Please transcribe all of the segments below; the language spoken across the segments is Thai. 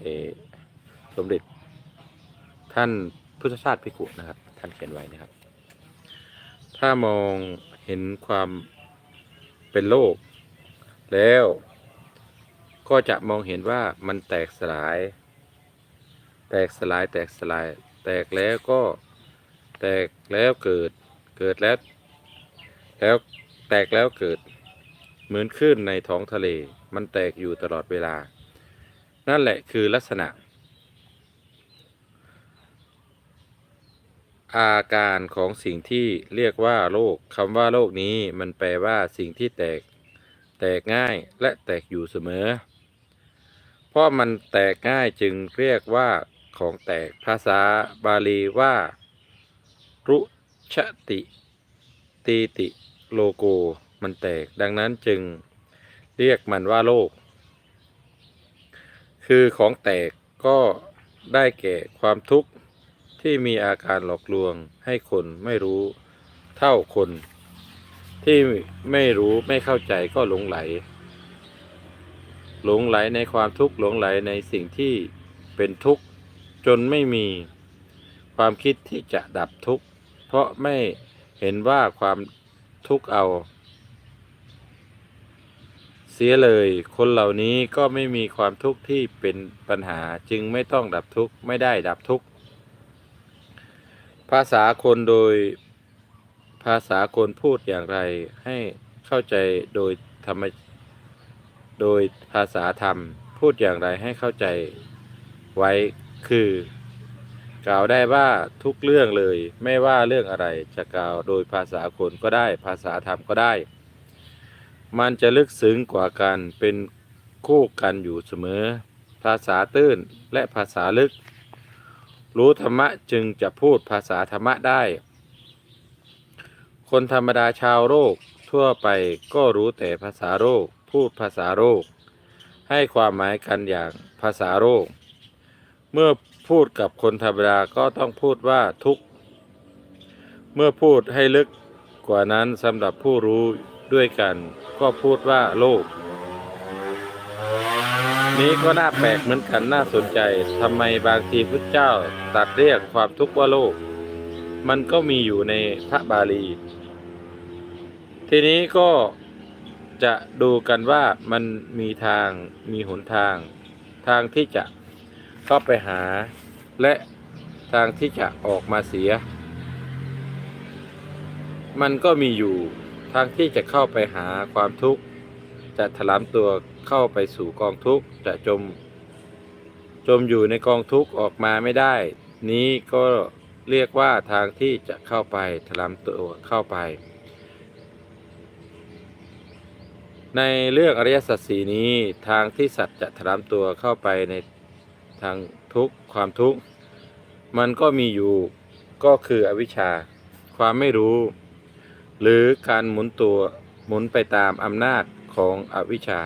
เอ่อสมเด็จ ท่านพุทธชาติพิกุนะครับ ท่านเขียนไว้นะครับ ถ้ามองเห็นความเป็นโลก แล้วก็จะมองเห็นว่ามันแตกสลาย แตกสลาย แตกสลาย แตกแล้วก็แตกแล้วเกิด เกิดแล้ว แล้วแตกแล้วเกิด เหมือนคลื่นในท้องทะเล มันแตกอยู่ตลอดเวลา นั่นแหละคือลักษณะ อาการของสิ่งที่เรียกว่าโลกคำว่าโลกนี้มันแปลว่าสิ่งที่แตก แตกง่ายและแตกอยู่เสมอ เพราะมันแตกง่ายจึงเรียกว่าของแตกภาษาบาลีว่า รุชติตีติโลโกมันแตกดังนั้นจึงเรียกมันว่าโลก คือของแตกก็ได้แก่ความทุกข์ที่มีอาการหลอกลวงให้คนไม่รู้เท่าคน ที่ไม่รู้ไม่เข้าใจก็หลงไหล หลงไหลในความทุกข์หลงไหลในสิ่งที่เป็นทุกข์จนไม่มีความคิดที่จะดับทุกข์เพราะไม่เห็นว่าความทุกข์เอา เสียเลย คนเหล่านี้ก็ไม่มีความทุกข์ที่เป็นปัญหาจึงไม่ต้องดับทุกข์ไม่ได้ดับทุกข์ภาษาคนโดยภาษาคนพูดอย่างไรให้เข้าใจโดยธรรมโดยภาษาธรรม พูดอย่างไรให้เข้าใจไว้คือ กล่าวได้ว่าทุกเรื่องเลย ไม่ว่าเรื่องอะไรจะกล่าวโดยภาษาคนก็ได้ ภาษาธรรมก็ได้ มันจะลึกซึ้งกว่ากันเป็นคู่กันอยู่เสมอ ภาษาตื้นและภาษาลึก รู้ธรรมะจึงจะพูดภาษาธรรมะได้ คนธรรมดาชาวโลกทั่วไปก็รู้แต่ภาษาโลกพูดภาษาโลกให้ความหมายกันอย่างภาษาโลกเมื่อพูดกับคนธรรมดาก็ต้องพูดว่าทุกเมื่อพูดให้ลึกกว่านั้นสำหรับผู้รู้ ด้วยกัน ก็พูดว่าโลก นี้ก็น่าแปลกเหมือนกันน่าสนใจทำไมบางทีพุทธเจ้าตัดเรียกความทุกข์ว่าโลก มันก็มีอยู่ในพระบาลี ทีนี้ก็จะดูกันว่ามันมีทางมีหนทาง ทางที่จะเข้าไปหา และทางที่จะออกมาเสีย มันก็มีอยู่ ทางที่จะเข้าไปหาความทุกข์ จะถลำตัวเข้าไปสู่กองทุกข์ จะจม จมอยู่ในกองทุกข์ออกมาไม่ได้ นี้ก็เรียกว่าทางที่จะเข้าไปถลำตัวเข้าไป ในเรื่องอริยสัจสีนี้ทางที่สัตว์จะถลำตัวเข้าไปในทางทุกข์ความทุกข์ มันก็มีอยู่ก็คืออวิชชา ความไม่รู้ หรือการหมุนตัวหมุนไปตามอำนาจของอวิชชา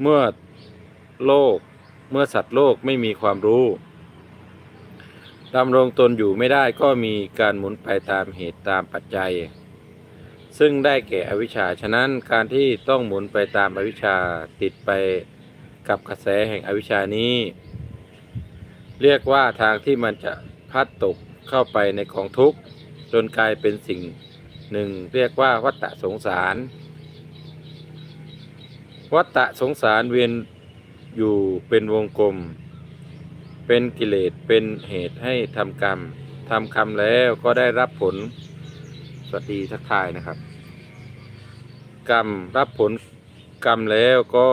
เมื่อโลกเมื่อสัตว์โลกไม่มีความรู้ดำรงตนอยู่ไม่ได้ก็มีการหมุนไปตามเหตุตามปัจจัย ซึ่งได้แก่อวิชชา ฉะนั้นการที่ต้องหมุนไปตามอวิชชาติดไปกับกระแสแห่งอวิชชานี้ เรียกว่าทางที่มันจะพัดตกเข้าไปในกองทุกข์จนกลายเป็นสิ่ง หนึ่งเรียกว่าวัฏฏะสงสาร วัฏฏะสงสารเวียนอยู่เป็นวงกลม เป็นกิเลสเป็นเหตุให้ทำกรรมทำกรรมแล้วก็ได้รับผลสวัสดีทักทายนะครับ กรรมรับผลกรรมแล้วก็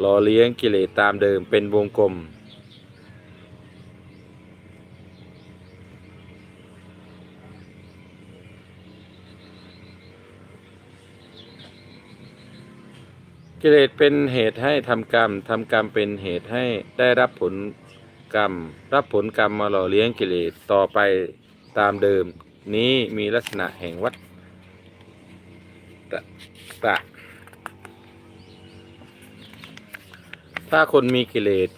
หล่อเลี้ยงกิเลสตามเดิมเป็นวงกลม กิเลสเป็นเหตุให้ทำกรรมทำกรรมเป็นเหตุให้ได้รับผลกรรม รับผลกรรมมาหล่อเลี้ยงกิเลสต่อไปตามเดิม นี้มีลักษณะแห่งวัฏตะตะถ้าคนมีกิเลส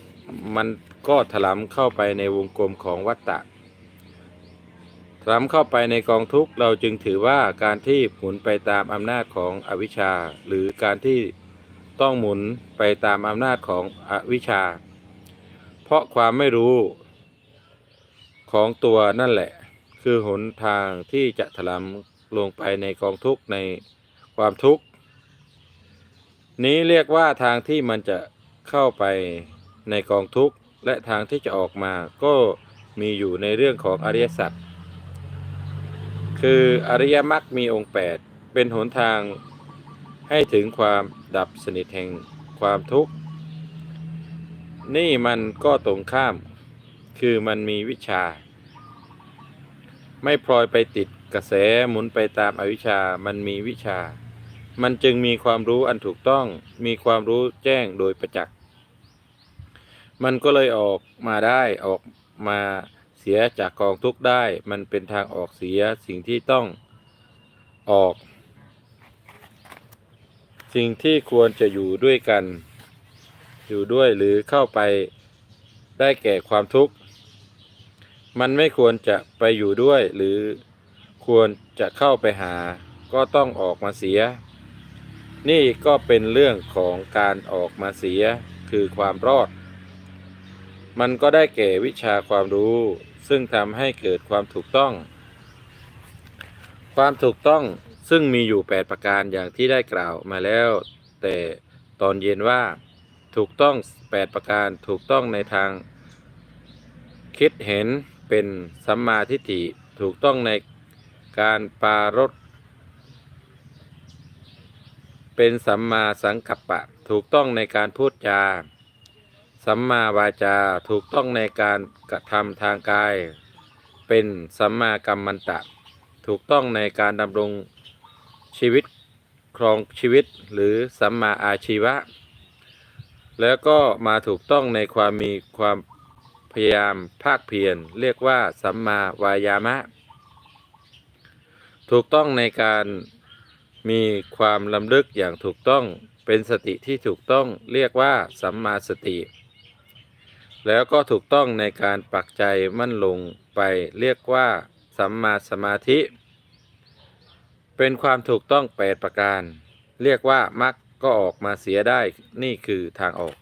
มันก็ถลำเข้าไปในวงกลมของวัฏฏะถลำเข้าไปในกองทุกข์เราจึงถือว่าการที่หมุนไปตามอำนาจของอวิชชา หรือการที่ ต้องหมุนไปตามอำนาจของอวิชชา เพราะความไม่รู้ของตัวนั่นแหละ คือหนทางที่จะถลำลงไปในกองทุกข์ในความทุกข์ นี้เรียกว่าทางที่มันจะเข้าไปในกองทุกข์ และทางที่จะออกมาก็มีอยู่ในเรื่องของอริยสัจคืออริยมรรคมีองค์ 8 เป็นหนทางให้ถึงความ ดับสนิทแห่งความทุกข์ นี่มันก็ตรงข้าม คือมันมีวิชา ไม่พลอยไปติดกระแสหมุนไปตามอาวิชชา มันมีวิชา มันจึงมีความรู้อันถูกต้อง มีความรู้แจ้งโดยประจักษ์ มันก็เลยออกมาได้ออกมาเสียจากกองทุกข์ได้ มันเป็นทางออกเสียสิ่งที่ต้องออก สิ่งที่ควรจะอยู่ด้วยกัน อยู่ด้วยหรือเข้าไปได้แก่ความทุกข์ มันไม่ควรจะไปอยู่ด้วยหรือควรจะเข้าไปหา ก็ต้องออกมาเสีย นี่ก็เป็นเรื่องของการออกมาเสียคือความรอด มันก็ได้แก่วิชาความรู้ ซึ่งทำให้เกิดความถูกต้อง ความถูกต้อง ซึ่งมีอยู่ 8 ประการอย่างที่ได้กล่าวมาแล้ว แต่ตอนเย็นว่าถูกต้อง 8 ประการถูกต้องในทาง คิดเห็นเป็นสัมมาทิฏฐิถูกต้องในการปารถเป็นสัมมาสังกัปปะ ถูกต้องในการพูดจา สัมมาวาจาถูกต้องในการกระทำทางกาย เป็นสัมมากัมมันตะ ถูกต้องในการดำรง ชีวิตครองชีวิตหรือสัมมาอาชีวะ แล้วก็มาถูกต้องในความมีความพยายามภาคเพียรเรียกว่าสัมมาวายามะ ถูกต้องในการมีความลำลึกอย่างถูกต้องเป็นสติที่ถูกต้องเรียกว่าสัมมาสติ แล้วก็ถูกต้องในการปักใจมั่นลงไปเรียกว่าสัมมาสมาธิ เป็นความถูกต้องแปดประการ เรียกว่ามรรคก็ออกมาเสียได้นี่คือทางออก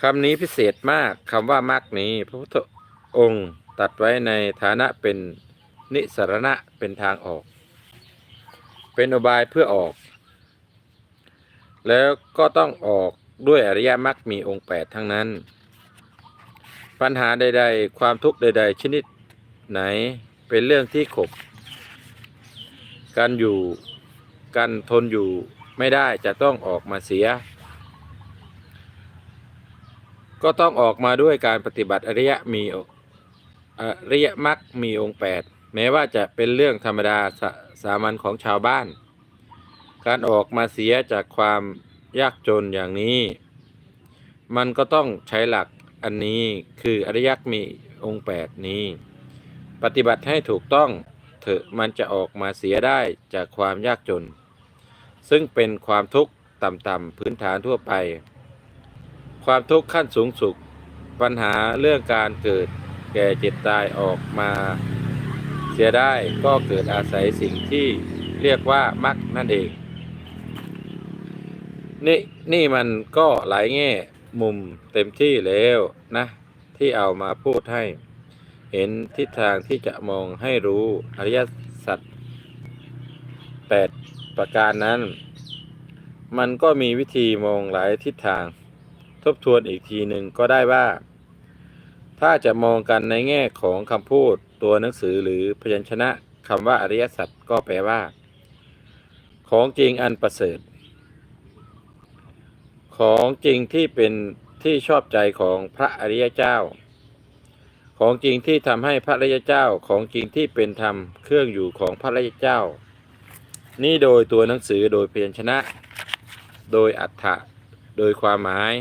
คำนี้พิเศษมากคำว่ามรรคนี้พระพุทธองค์ตัดไว้ในฐานะเป็นนิสรณะเป็นทางออก เป็นอุบายเพื่อออก แล้วก็ต้องออกด้วยอริยมรรคมีองค์8ทั้งนั้น ปัญหาใด ๆ ความทุกข์ใด ๆ ชนิดไหนเป็นเรื่องที่ขบ การอยู่การทนอยู่ไม่ได้จะต้องออกมาเสีย ก็ต้องออกมาด้วยการปฏิบัติอริยมีอริยมรรคมีองค์8แม้ว่าจะเป็นเรื่องธรรมดาสาสามัญของชาวบ้าน การออกมาเสียจากความยากจนอย่างนี้ มันก็ต้องใช้หลักอันนี้คืออริยมรรคมีองค์8นี้ ปฏิบัติให้ถูกต้อง เถอะมันจะออกมาเสียได้จากความยากจน ซึ่งเป็นความทุกข์ต่ำๆพื้นฐานทั่วไป ความทุกข์ขั้นสูงสุดปัญหาเรื่องการเกิดแก่เจ็บตายออกมาเสียได้ก็เกิดอาศัยสิ่งที่เรียกว่ามรรคนั่นเอง นี่นี่มันก็หลายแง่มุมเต็มที่แล้วนะ ที่เอามาพูดให้ เห็นทิศทางที่จะมองให้รู้อริยสัจแปดประการนั้น มันก็มีวิธีมองหลายทิศทาง ทบทวนอีกทีหนึ่งก็ได้ว่า ถ้าจะมองกันในแง่ของคำพูดตัวหนังสือหรือพยัญชนะคำว่าอริยสัจก็แปลว่า ของจริงอันประเสริฐ ของจริงที่เป็นที่ชอบใจของพระอริยเจ้า ของจริงที่ทำให้พระริยเจ้าของจริงที่เป็นธรรมเครื่องอยู่ของพระริยเจ้า นี่โดยตัวหนังสือโดยเพียัญชนะ โดยอัฏฐะโดยความหมาย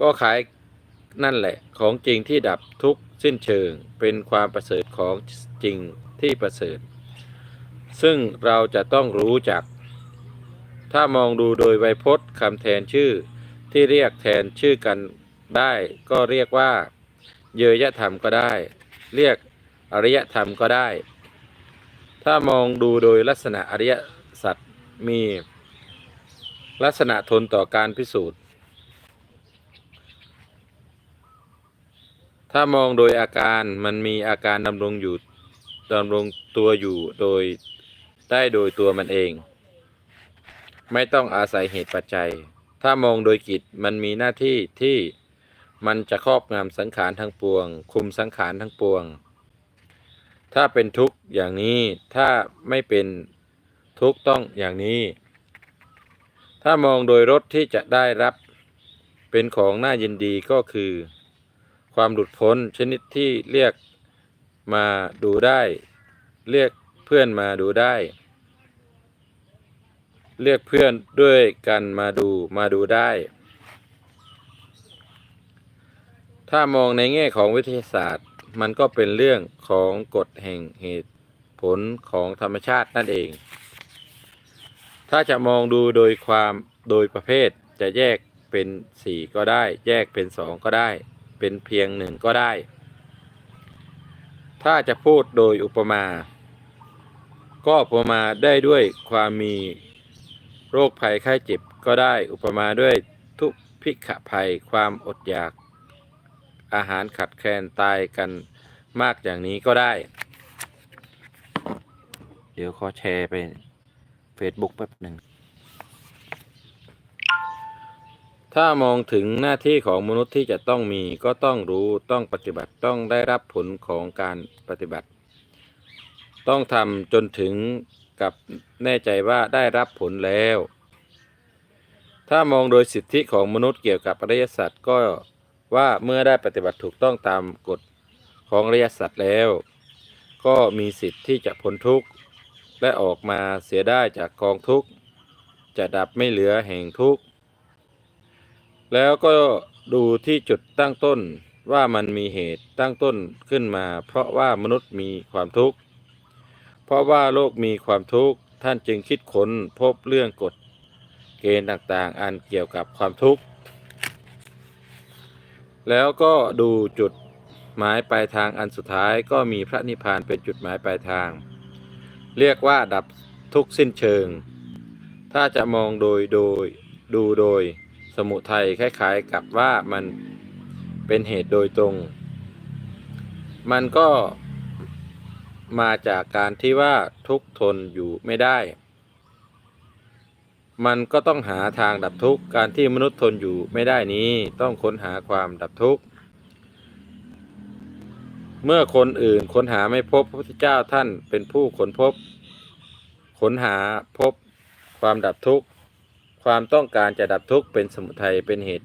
ก็ขายนั่นแหละของจริงที่ดับทุกสิ้นเชิงเป็นความประเสริฐของจริงที่ประเสริฐ ซึ่งเราจะต้องรู้จัก ถ้ามองดูโดยไวยพจน์คำแทนชื่อที่เรียกแทนชื่อกันได้ก็เรียกว่า เยยธรรมก็ได้ เรียกอริยธรรมก็ได้ ถ้ามองดูโดยลักษณะอริยสัจมีลักษณะทนต่อการพิสูจน์ ถ้ามองโดยอาการมันมีอาการดำรงอยู่ดำรงตัวอยู่โดยได้โดยตัวมันเอง ไม่ต้องอาศัยเหตุปัจจัย ถ้ามองโดยกิจมันมีหน้าที่ที่ มันจะครอบงำสังขารทั้งปวง คุมสังขารทั้งปวง ถ้าเป็นทุกข์อย่างนี้ถ้าไม่เป็นทุกข์ต้องอย่างนี้ ถ้ามองโดยรสที่จะได้รับเป็นของน่ายินดีก็คือ ความหลุดพ้นชนิดที่เรียกมาดูได้ เรียกเพื่อนมาดูได้ เรียกเพื่อนด้วยกันมาดูมาดูได้ ถ้ามองในแง่ของวิทยาศาสตร์ มันก็เป็นเรื่องของกฎแห่งเหตุผลของธรรมชาตินั่นเอง ถ้าจะมองดูโดยความโดยประเภทจะแยกเป็นสี่ก็ได้ แยกเป็นสองก็ได้ เป็นเพียงหนึ่งก็ได้ ถ้าจะพูดโดยอุปมา ก็อุปมาได้ด้วยความมีโรคภัยไข้เจ็บก็ได้อุปมาด้วยทุกพิกขภัยความอดอยาก อาหารขัดแคลนตายกันมากอย่างนี้ก็ได้ เดี๋ยวขอแชร์ไป Facebook แป๊บหนึ่ง ถ้ามองถึงหน้าที่ของมนุษย์ที่จะต้องมีก็ต้องรู้ต้องปฏิบัติต้องได้รับผลของการปฏิบัติ ต้องทำจนถึงกับแน่ใจว่าได้รับผลแล้ว ถ้ามองโดยสิทธิของมนุษย์เกี่ยวกับอริยสัจก็ ว่าเมื่อได้ปฏิบัติถูกต้องตามกฎของริยสัจแล้ว ก็มีสิทธิ์ที่จะพ้นทุกข์และออกมาเสียได้จากกองทุกข์จะดับไม่เหลือแห่งทุกข์แล้วก็ดูที่จุดตั้งต้นว่ามันมีเหตุตั้งต้นขึ้นมา เพราะว่ามนุษย์มีความทุกข์เพราะว่าโลกมีความทุกข์ท่านจึงคิดค้นพบเรื่องกฎเกณฑ์ต่างๆ อันเกี่ยวกับความทุกข์ แล้วก็ดูจุดหมายปลายทางอันสุดท้ายก็มีพระนิพพานเป็นจุดหมายปลายทาง เรียกว่าดับทุกสิ้นเชิง ถ้าจะมองโดยโดยดูโดยสมุทัยคล้ายๆกับว่ามันเป็นเหตุโดยตรง มันก็มาจากการที่ว่าทุกทนอยู่ไม่ได้ มันก็ต้องหาทางดับทุกข์ การที่มนุษย์ทนอยู่ไม่ได้นี้ต้องค้นหาความดับทุกข์ เมื่อคนอื่นค้นหาไม่พบพระพุทธเจ้าท่านเป็นผู้ค้นพบ ค้นหาพบความดับทุกข์ ความต้องการจะดับทุกข์เป็นสมุทัยเป็นเหตุ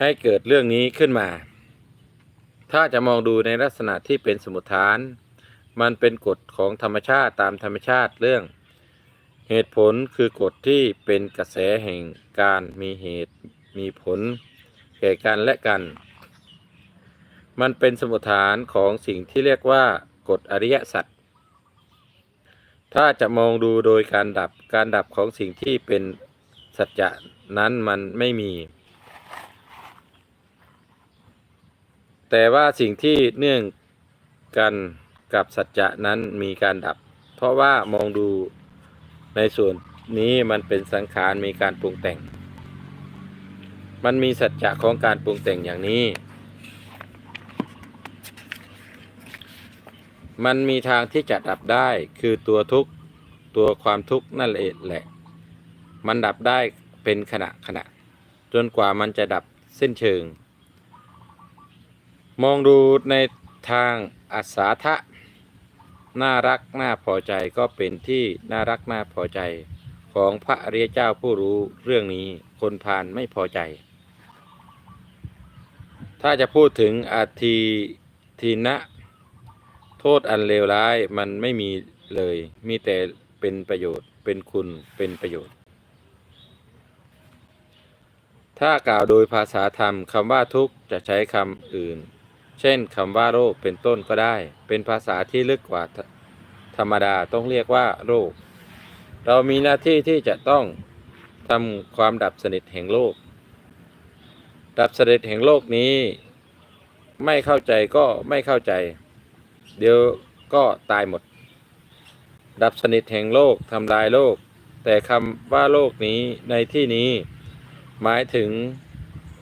ให้เกิดเรื่องนี้ขึ้นมา ถ้าจะมองดูในลักษณะที่เป็นสมุทฐาน มันเป็นกฎของธรรมชาติตามธรรมชาติเรื่อง เหตุผลคือกฎที่เป็นกระแสแห่งการมีเหตุมีผลแก่กันและกัน มันเป็นสมุทฐานของสิ่งที่เรียกว่ากฎอริยสัจ ถ้าจะมองดูโดยการดับการดับของสิ่งที่เป็นสัจจะนั้นมันไม่มี แต่ว่าสิ่งที่เนื่องกันกับสัจจะนั้นมีการดับ เพราะว่ามองดู ในส่วนนี้มันเป็นสังขารมีการปรุงแต่ง มันมีสัจจะของการปรุงแต่งอย่างนี้ มันมีทางที่จะดับได้คือตัวทุกข์ตัวความทุกข์นั่นเองแหละ มันดับได้เป็นขณะขณะ จนกว่ามันจะดับเส้นเชิง มองดูในทางอัศาทะ น่ารักน่าพอใจก็เป็นที่น่ารักน่าพอใจของพระอริยเจ้าผู้รู้เรื่องนี้คนพาลไม่พอใจ ถ้าจะพูดถึงอาทีทีนะ โทษอันเลวร้ายมันไม่มีเลย มีแต่เป็นประโยชน์เป็นคุณเป็นประโยชน์ ถ้ากล่าวโดยภาษาธรรมคำว่าทุกข์จะใช้คำอื่น เช่นคำว่าโรคเป็นต้นก็ได้ เป็นภาษาที่ลึกกว่าธรรมดาต้องเรียกว่าโรค เรามีหน้าที่ที่จะต้องทำความดับสนิทแห่งโลก ดับสนิทแห่งโลกนี้ ไม่เข้าใจก็ไม่เข้าใจ เดี๋ยวก็ตายหมด ดับสนิทแห่งโลกทำลายโลก แต่คำว่าโลกนี้ในที่นี้ หมายถึง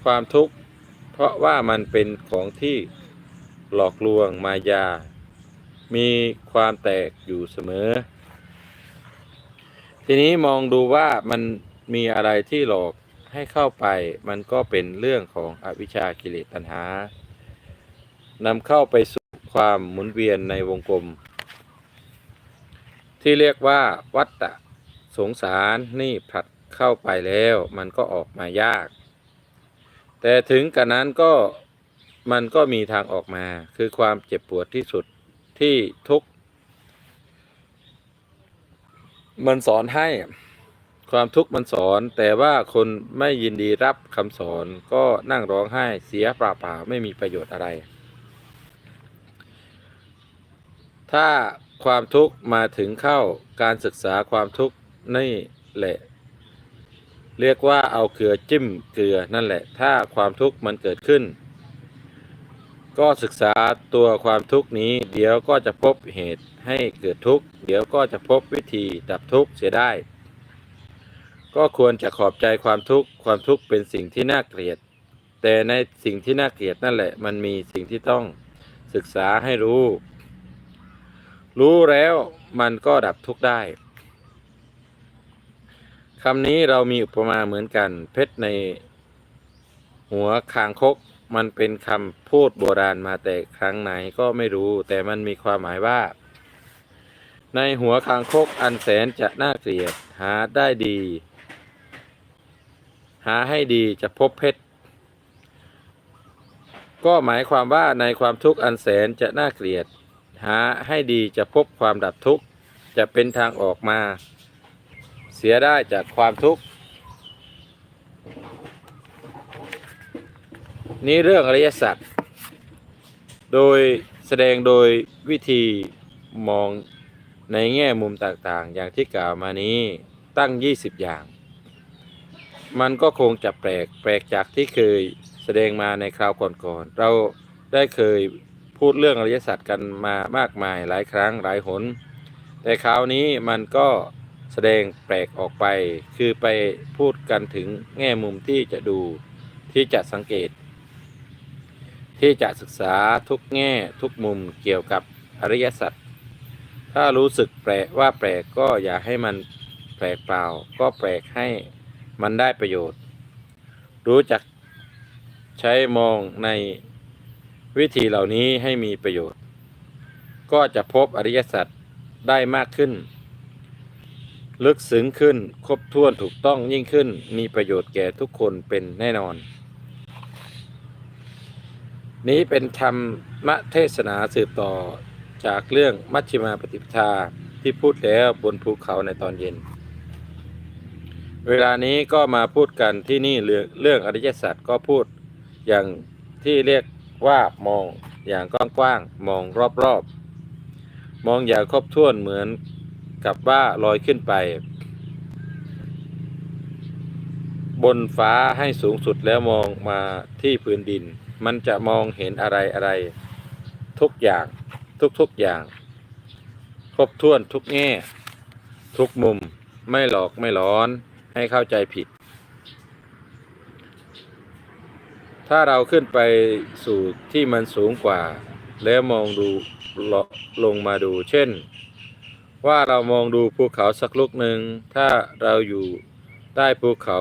ความทุกข์ เพราะว่ามันเป็นของที่ หลอกลวงมายา มีความแตกอยู่เสมอ ทีนี้มองดูว่ามันมีอะไรที่หลอกให้เข้าไป มันก็เป็นเรื่องของอวิชชากิเลสตัณหานำเข้าไปสู่ความหมุนเวียนในวงกลม ที่เรียกว่าวัฏฏะสงสารนี่ผลัดเข้าไปแล้ว มันก็ออกมายาก แต่ถึงกระนั้นก็ มันก็มีทางออกมา คือความเจ็บปวดที่สุดที่ทุกมันสอนให้ความทุกข์มันสอน แต่ว่าคนไม่ยินดีรับคำสอนก็นั่งร้องไห้เสียเปล่าๆไม่มีประโยชน์อะไร ถ้าความทุกข์มาถึงเข้าการศึกษาความทุกข์นี่แหละ เรียกว่าเอาเกลือจิ้มเกลือนั่นแหละ ถ้าความทุกข์มันเกิดขึ้น ก็ศึกษาตัวความทุกข์นี้ เดี๋ยวก็จะพบเหตุให้เกิดทุกข์ เดี๋ยวก็จะพบวิธีดับทุกข์เสียได้ ก็ควรจะขอบใจความทุกข์ความทุกข์เป็นสิ่งที่น่าเกลียด แต่ในสิ่งที่น่าเกลียดนั่นแหละ มันมีสิ่งที่ต้องศึกษาให้รู้ รู้แล้วมันก็ดับทุกข์ได้คำนี้เรามีอุปมาเหมือนกัน เพชรในหัวคางคก มันเป็นคำพูดโบราณมาแต่ครั้งไหนก็ไม่รู้ แต่มันมีความหมายว่า ในหัวคางคกอันแสนจะน่าเกลียด หาได้ดี หาให้ดีจะพบเพชร ก็หมายความว่าในความทุกข์อันแสนจะน่าเกลียด หาให้ดีจะพบความดับทุกข์ จะเป็นทางออกมา เสียได้จากความทุกข์ นี้เรื่องอริยสัจโดยแสดงโดยวิธีมองในแง่มุมต่างๆ อย่างที่กล่าวมานี้ตั้ง 20 อย่าง มันก็คงจะแปลกแปลกจากที่เคยแสดงมาในคราวก่อนๆเราได้เคยพูดเรื่องอริยสัจกันมามากมายหลายครั้งหลายหน แต่คราวนี้มันก็แสดงแปลกออกไป คือไปพูดกันถึงแง่มุมที่จะดูที่จะสังเกต ที่จะศึกษาทุกแง่ทุกมุมเกี่ยวกับอริยสัจถ้ารู้สึกแปลกว่าแปลกก็อย่าให้มันแปลกเปล่า ก็แปลกให้มันได้ประโยชน์ รู้จักใช้มองในวิธีเหล่านี้ให้มีประโยชน์ ก็จะพบอริยสัจได้มากขึ้น ลึกซึ้งขึ้นครบถ้วนถูกต้องยิ่งขึ้นมีประโยชน์แก่ทุกคนเป็นแน่นอน นี้เป็นธรรมเทศนาสืบต่อจากเรื่องมัชฌิมาปฏิปทาที่พูดแล้วบนภูเขาในตอนเย็น เวลานี้ก็มาพูดกันที่นี่เรื่องเรื่องอริยสัจก็พูดอย่างที่เรียกว่ามองอย่างกว้างๆมองรอบๆ มองอย่างครบถ้วนเหมือนกับว่าลอยขึ้นไป บนฟ้าให้สูงสุดแล้วมองมาที่พื้นดิน มันจะมองเห็นอะไรอะไร ทุกอย่างทุกๆอย่าง ครบถ้วนทุกแง่ ทุกมุมไม่หลอกไม่ร้อนให้เข้าใจผิด ถ้าเราขึ้นไปสู่ที่มันสูงกว่า แล้วมองดูลลงมาดูเช่น ว่าเรามองดูภูเขาสักลูกหนึ่งถ้าเราอยู่ใต้ภูเขา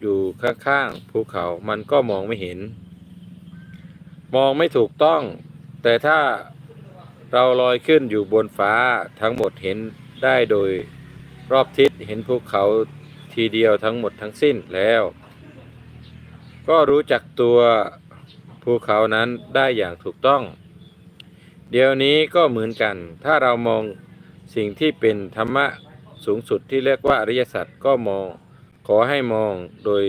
อยู่ข้างๆภูเขามันก็มองไม่เห็น มองไม่ถูกต้อง แต่ถ้าเราลอยขึ้นอยู่บนฟ้าทั้งหมดเห็นได้โดยรอบทิศเห็นภูเขาทีเดียวทั้งหมดทั้งสิ้นแล้ว ก็รู้จักตัวภูเขานั้นได้อย่างถูกต้อง เดี๋ยวนี้ก็เหมือนกัน ถ้าเรามองสิ่งที่เป็นธรรมะสูงสุดที่เรียกว่าอริยสัจก็มอง ขอให้มองโดย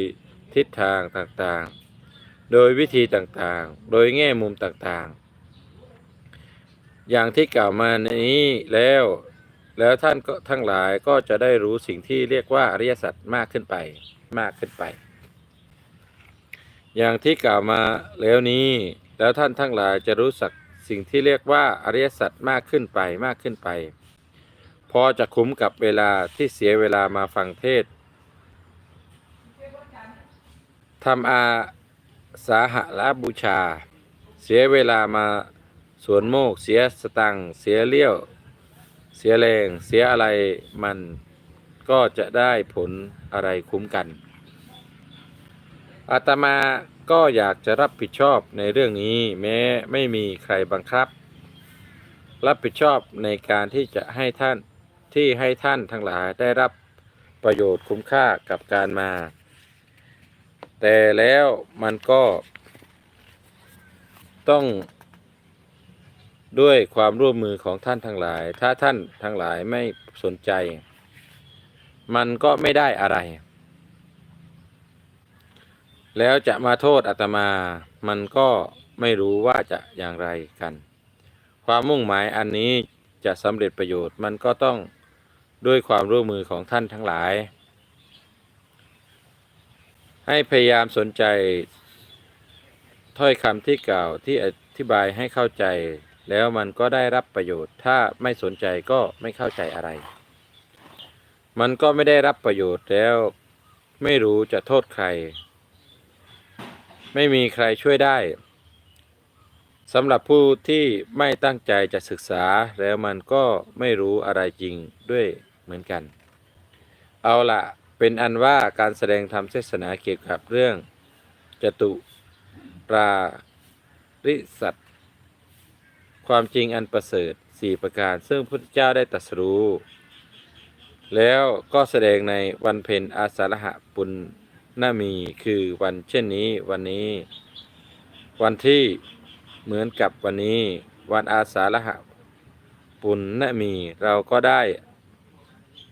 ทิศทางต่างๆ โดยวิธีต่างๆ โดยแง่มุมต่างๆ อย่างที่กล่าวมานี้แล้ว แล้วท่านก็ทั้งหลายก็จะได้รู้สิ่งที่เรียกว่าอริยสัจมากขึ้นไปมากขึ้นไป อย่างที่กล่าวมาแล้วนี้ แล้วท่านทั้งหลายจะรู้สักสิ่งที่เรียกว่าอริยสัจมากขึ้นไปมากขึ้นไป พอจะคุ้มกับเวลาที่เสียเวลามาฟังเทศทำอา สาหลบูชา เสียเวลามาสวนโมก เสียสตังเสียเลี้ยว เสียแรง เสียอะไรมันก็จะได้ผลอะไรคุ้มกัน อาตมาก็อยากจะรับผิดชอบในเรื่องนี้แม้ไม่มีใครบังคับ รับผิดชอบในการที่จะให้ท่านที่ให้ท่านทั้งหลายได้รับประโยชน์คุ้มค่ากับการมา แต่แล้วมันก็ต้องด้วยความร่วมมือของท่านทั้งหลาย ถ้าท่านทั้งหลายไม่สนใจ มันก็ไม่ได้อะไร แล้วจะมาโทษอาตมา มันก็ไม่รู้ว่าจะอย่างไรกัน ความมุ่งหมายอันนี้จะสำเร็จประโยชน์ มันก็ต้องด้วยความร่วมมือของท่านทั้งหลาย ให้พยายามสนใจถ้อยคำที่กล่าวที่อธิบายให้เข้าใจ แล้วมันก็ได้รับประโยชน์ ถ้าไม่สนใจก็ไม่เข้าใจอะไร มันก็ไม่ได้รับประโยชน์แล้วไม่รู้จะโทษใคร ไม่มีใครช่วยได้สำหรับผู้ที่ไม่ตั้งใจจะศึกษาแล้วมันก็ไม่รู้อะไรจริงด้วยเหมือนกัน เอาละ เป็นอันว่าการแสดงธรรมเทศนาเกี่ยวกับเรื่องจตุราริสัตความจริงอันประเสริฐสี่ประการ ซึ่งพระพุทธเจ้าได้ตรัสรู้ แล้วก็แสดงในวันเพ็ญอาสาฬหะปุณณมีคือวันเช่นนี้วันนี้ วันที่เหมือนกับวันนี้ วันอาสาฬหะปุณณมีเราก็ได้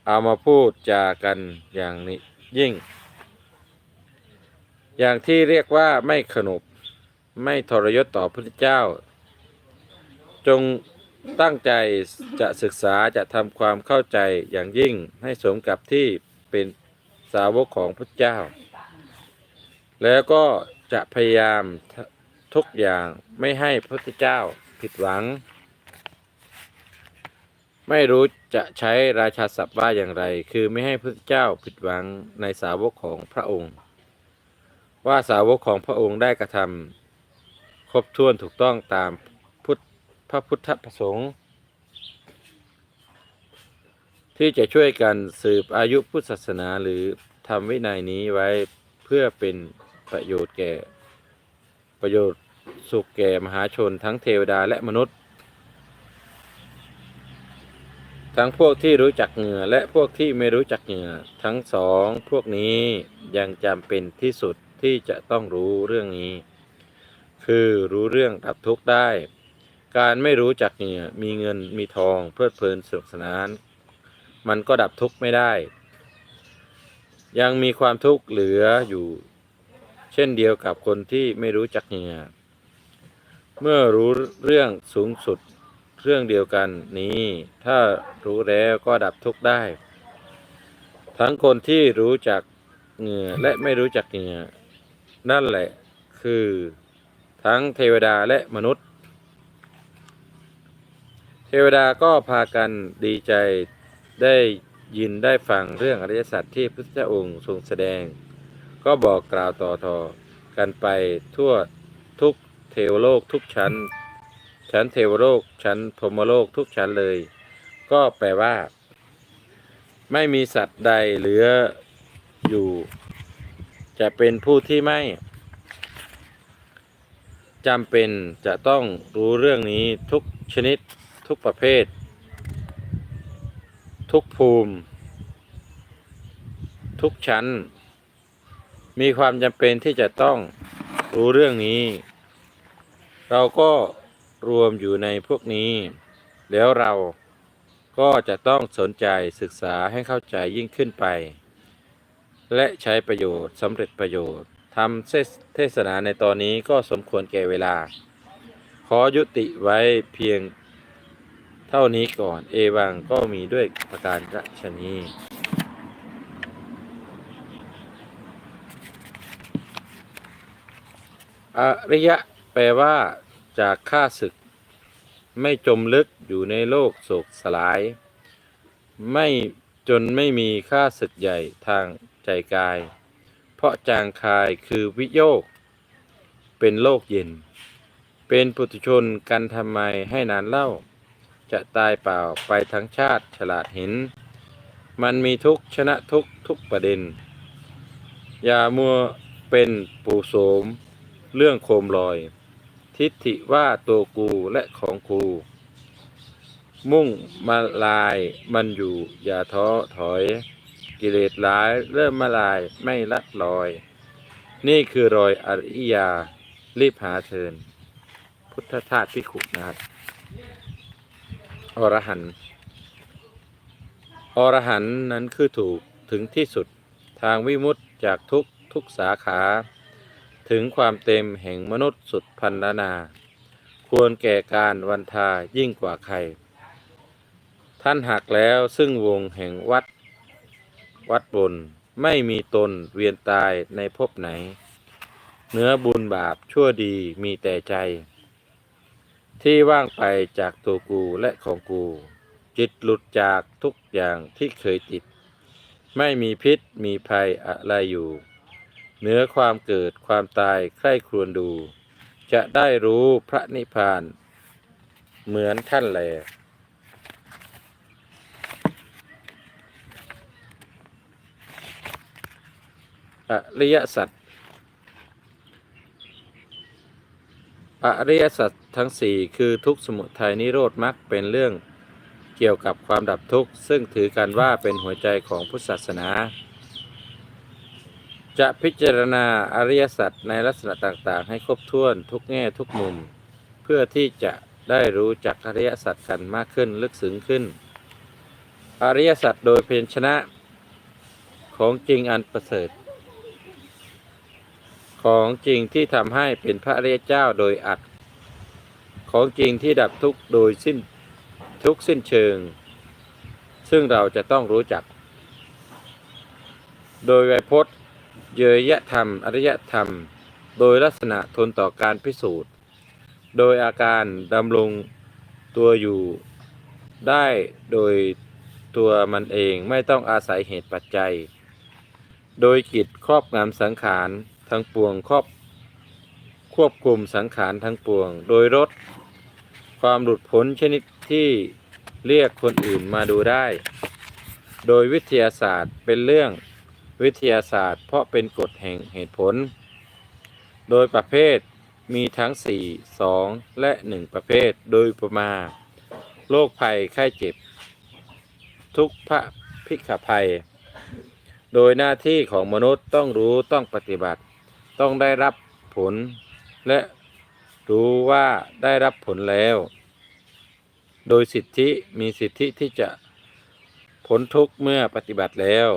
เอามาพูดจากันอย่างนี้ยิ่ง อย่างที่เรียกว่าไม่ขนบไม่ทรยศต่อพระเจ้า จงตั้งใจจะศึกษาจะทำความเข้าใจอย่างยิ่งให้สมกับที่เป็นสาวกของพระเจ้า แล้วก็จะพยายามทุกอย่างไม่ให้พระเจ้าผิดหวัง ไม่รู้จะใช้ราชาศัพท์ว่าอย่างไร คือไม่ให้พระเจ้าผิดหวังในสาวกของพระองค์ ว่าสาวกของพระองค์ได้กระทำครบถ้วนถูกต้องตามพุทธพระพุทธประสงค์ ที่จะช่วยกันสืบอายุพุทธศาสนาหรือทำวินัยนี้ไว้เพื่อเป็นประโยชน์แก่ ประโยชน์สุขแก่มหาชนทั้งเทวดาและมนุษย์ ทั้งพวกที่รู้จักเหงื่อและพวกที่ไม่รู้จักเหงื่อทั้งสองพวกนี้ยังจำเป็นที่สุดที่จะต้องรู้เรื่องนี้ คือรู้เรื่องดับทุกข์ได้ การไม่รู้จักเหงื่อมีเงินมีทองเพลิดเพลินสนุกสนาน มันก็ดับทุกข์ไม่ได้ ยังมีความทุกข์เหลืออยู่ เช่นเดียวกับคนที่ไม่รู้จักเหงื่อเมื่อรู้เรื่องสูงสุด เรื่องเดียวกันนี้ ถ้ารู้แล้วก็ดับทุกข์ได้ ทั้งคนที่รู้จักเหงื่อและไม่รู้จักเหงื่อนั่นแหละ คือทั้งเทวดาและมนุษย์ เทวดาก็พากันดีใจได้ยินได้ฟังเรื่องอริยสัจที่พระพุทธองค์ทรงแสดง ก็บอกกล่าวต่อทอกันไปทั่วทุกเทวโลกทุกชั้น ชั้นเทวโลก ชั้นพรมโลกทุกชั้นเลย ก็แปลว่า ไม่มีสัตว์ใดเหลืออยู่ จะเป็นผู้ที่ไม่จำเป็นจะต้องรู้เรื่องนี้ทุกชนิดทุกประเภท ทุกภูมิ ทุกชั้น มีความจำเป็นที่จะต้องรู้เรื่องนี้ เราก็ รวมอยู่ในพวกนี้ แล้วเราก็จะต้องสนใจศึกษาให้เข้าใจยิ่งขึ้นไป และใช้ประโยชน์สำเร็จประโยชน์ทำเทศนาในตอนนี้ก็สมควรแก่เวลา ขอยุติไว้เพียงเท่านี้ก่อนเอวังก็มีด้วยประการรัชนีอริยะแปลว่า จากข้าศึก ไม่จมลึกอยู่ในโลกโศกสลาย ไม่จนไม่มีค่าศึกใหญ่ทางใจกาย เพราะจางคายคือวิโยกเป็นโลกเย็น เป็นปุถุชนกันทำไมให้นานเล่า จะตายเปล่าไปทั้งชาติฉลาดเห็น มันมีทุกชนะทุกทุกประเด็น อย่ามัวเป็นปูโสม เรื่องโคมลอย ทิฏฐิว่าตัวกูและของกู มุ่งมาลายมันอยู่อย่าท้อถอย กิเลสหลายเริ่มมาลายไม่ลัดลอย นี่คือรอยอริยา รีบหาเทินพุทธทาสพิขุนะครับอรหันต์อรหันต์นั้นคือถูกถึงที่สุดทางวิมุตติจากทุกทุกสาขา ถึงความเต็มแห่งมนุษย์สุดพันนานา ควรแก่การวันทายิ่งกว่าใคร ท่านหักแล้วซึ่งวงแห่งวัด วัดบน ไม่มีตนเวียนตายในภพไหน เนื้อบุญบาปชั่วดีมีแต่ใจ ที่ว่างไปจากตัวกูและของกู จิตหลุดจากทุกอย่างที่เคยติด ไม่มีพิษมีภัยอะไรอยู่ เหนือความเกิดความตายใคร่ครวญดู จะได้รู้พระนิพพาน เหมือนท่านแลอริยสัจอริยสัจทั้งสี่คือทุกขสมุทัยนิโรธมรรคเป็นเรื่องเกี่ยวกับความดับทุกข์ ซึ่งถือกันว่าเป็นหัวใจของพุทธศาสนา จะพิจารณาอริยสัจในลักษณะต่างๆ ให้ครบถ้วนทุกแง่ทุกมุม เพื่อที่จะได้รู้จักอริยสัจกันมากขึ้นลึกซึ้งขึ้น อริยสัจโดยเพียรชนะของจริงอันประเสริฐ ของจริงที่ทำให้เป็นพระอริยเจ้าโดยอัดของจริงที่ดับทุกโดยสิ้นทุกสิ้นเชิง ซึ่งเราจะต้องรู้จัก โดยไวยพจน์ เยยธรรม อริยธรรม โดยลักษณะทนต่อการพิสูจน์ โดยอาการดำรงตัวอยู่ได้โดยตัวมันเองไม่ต้องอาศัยเหตุปัจจัย โดยกิจครอบงำสังขารทั้งปวงครอบควบคุมสังขารทั้งปวง โดยลดความหลุดพ้นชนิดที่เรียกคนอื่นมาดูได้ โดยวิทยาศาสตร์เป็นเรื่อง วิทยาศาสตร์ เพราะเป็นกฎแห่งเหตุผล โดยประเภทมีทั้ง 4 2 และ 1 ประเภท โดยประมาณโรคภัยไข้เจ็บ ทุกพระพิกภัย โดยหน้าที่ของมนุษย์ต้องรู้ต้องปฏิบัติ ต้องได้รับผล และรู้ว่าได้รับผลแล้ว โดยสิทธิมีสิทธิที่จะพ้นทุกข์เมื่อปฏิบัติแล้ว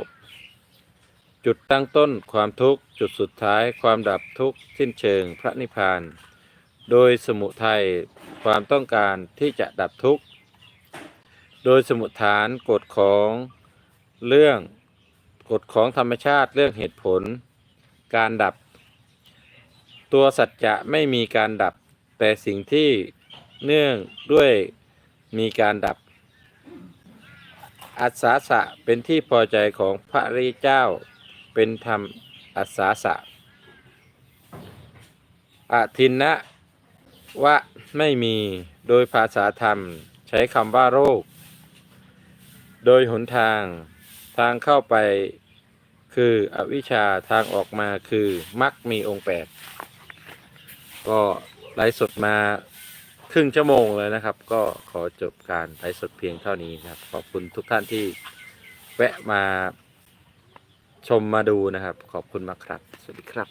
จุดตั้งต้นความทุกข์จุดสุดท้ายความดับทุกข์สิ้นเชิงพระนิพพาน โดยสมุทัยความต้องการที่จะดับทุกข์ โดยสมุทฐานกฎของเรื่องกฎของธรรมชาติเรื่องเหตุผล การดับ ตัวสัจจะไม่มีการดับ แต่สิ่งที่เนื่องด้วยมีการดับ อัศสะเป็นที่พอใจของพระริเจ้า เป็นธรรมอัศสาสะอทินนะวะไม่มีโดยภาษาธรรมใช้คำว่าโรค โดยหนทางทางเข้าไปคืออวิชชาทางออกมาคือมักมีองค์แปดก็ไลฟ์สดมาครึ่งชั่วโมงเลยนะครับ ก็ขอจบการไลฟ์สดเพียงเท่านี้นะครับ ขอบคุณทุกท่านที่แวะมา ชมมาดูนะครับ ขอบคุณมากครับ สวัสดีครับ